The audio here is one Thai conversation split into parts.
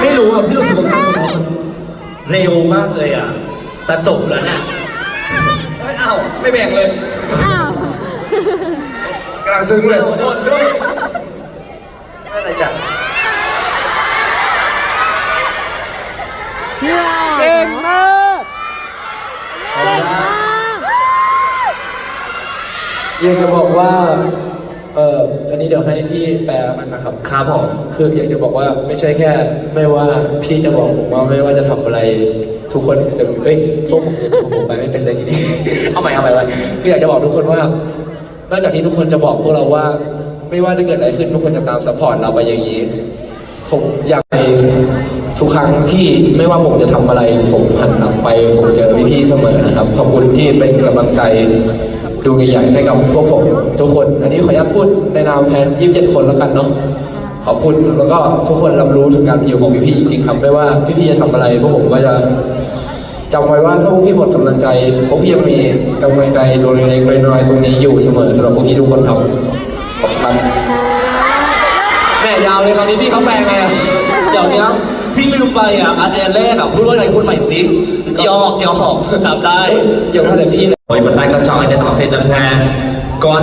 ไม่รู้อะพี่รู้สึกว่าการของเรามันเร็วมากเลยอะแต่จบแล้วเนี่ยไม่เอาไม่แบ่งเลยอ้าวกำลังซึ้งเลยโดนด้วยไม่อะไรจ้ะเก่งมากเก่งมากอยากจะบอกว่า เอ่ออันนี้เดี๋ยวให้พี่แปลมันนะครับ ครับผมคืออยากจะบอกว่าไม่ใช่แค่ ไม่ว่าพี่จะบอกผมว่าไม่ว่าจะทำอะไร ทุกคนจะเอ้ยพวกผมพวกผมไปไม่เป็นเลยทีนี้ เอาใหม่เอาใหม่เอาใหม่คืออยากจะบอกทุกคนว่านอกจากที่ทุกคนจะบอกพวกเราว่า ไม่ว่าจะเกิดอะไรขึ้นทุกคนจะตามซัพพอร์ตเราไปอย่างนี้ ผมอยากไปทุกครั้งที่ไม่ว่าผมจะทำอะไร ผมหันหลังไป ผมเจอพี่ๆเสมอนะครับ ขอบคุณที่เป็นกำลังใจ ดูใหญ่ๆให้กับพวกผมทุกคน อันนี้ขออนุญาตพูดในนามแทน27คนแล้วกันเนาะขอบคุณแล้วก็ทุกคนรับรู้ถึงการอยู่ของพี่ๆจริงๆครับไม่ว่าพี่ๆจะทำอะไรพวกผมก็จะจำไว้ว่าถ้าพวกพี่หมดกำลังใจพวกพี่ยังมีกำลังใจดวงเล็กๆน้อยๆตรงนี้อยู่เสมอสำหรับพวกพี่ทุกคนครับขอบคุณแม่ยาวเลยคราวนี้พี่เขาแปลงไงอะเดี๋ยวเนี้ย พี่ลืมไปอ่ะอันแอนแรกอ่ะพูดว่าอะไรพูดใหม่สิยอกยอกจำได้ เดี๋ยวถ้าแต่พี่เลย โอ้ยบรรดากันจอยในต่อให้ดังแท้ก่อน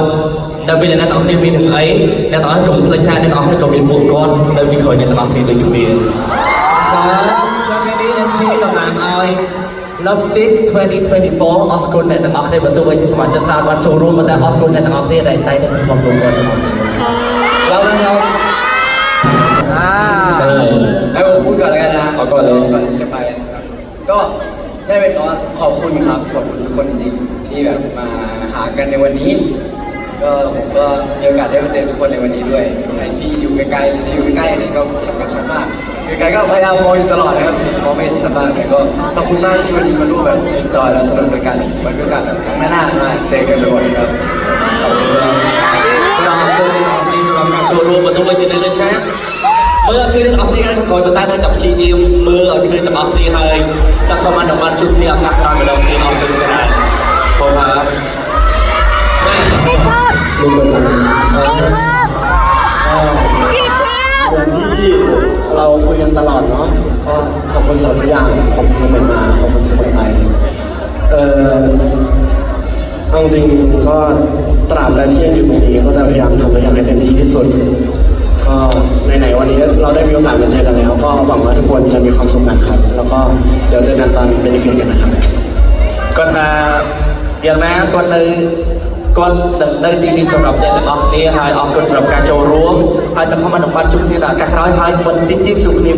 ដល់ពេលអ្នកទាំងអស់គ្នាមាននឹងអីអ្នកទាំងអស់កុំភ្លេចថាអ្នកទាំងអស់គ្នាក៏មានពួកគាត់នៅពីក្រោយអ្នកទាំងអស់គ្នាដូចគ្នាចាំថ្ងៃនេះ MG តំណាងឲ្យ Love Sick 2024អរគុណអ្នកទាំងអស់គ្នាបើទោះបីជាសមាជិកខ្លះបានចូលរួមប៉ុន្តែអរគុណអ្នកទាំងអស់គ្នាដែលតែងតែសង្ឃឹមពួកគាត់ទាំងអស់គ្នា อนเลยก่อนที่จะไปนะครับก็ได้เป็นตอนขอบคุณครับขอบคุณทุกคนจริงๆที่แบบมาหากันในวันนี้ ก็ผมก็มีโอกาสได้มาเจอทุกคนในวันนี้ด้วยใครที่อยู่ไกลๆหรือที่อยู่ใกล้ๆนี่ก็เห็นกันชัดมากอยู่ไกลก็พยายามมองอยู่ตลอดนะครับถึงมองไม่ชัดมากแต่ก็ขอบคุณมากที่วันนี้มาร่วมแบบเอนจอยและสนุกด้วยกันไว้ด้วยกันแบบครั้งหน้ามาเจอกันด้วยครับขอบคุณครับ ดนี้อากาศร้อนไปแล้วนี่ออกเป็นชนะเพราะว่าลุงเป็นอะไรเก่งมากเก่งมากอย่างที่เราคุยกันตลอดเนาะก็ขอบคุณสำหรับทุกอย่างขอบคุณเป็นมาขอบคุณเสมอไปเออเอาจริงก็ตราบใดที่ยังอยู่ตรงนี้ก็จะพยายามทำให้ให้เต็มที่ที่สุด ก็ไหนวันนี้ เราได้มีโอกาสมาเจอกันแล้ว ก็หวังว่าทุกคนจะมีความสุขกันครับ แล้วก็เดี๋ยวเจอกันตอนเบนฟิตกันนะครับ ก็จะอย่างนั้นคนหนึ่งก็ดำเนินดีดีสำหรับเด็กออกนี้ไทยออกกันสำหรับการโชว์รวมอาจจะเข้ามาหนุนปันชุมหนการร้อยไทยบนติ๊กติ๊กชุนี้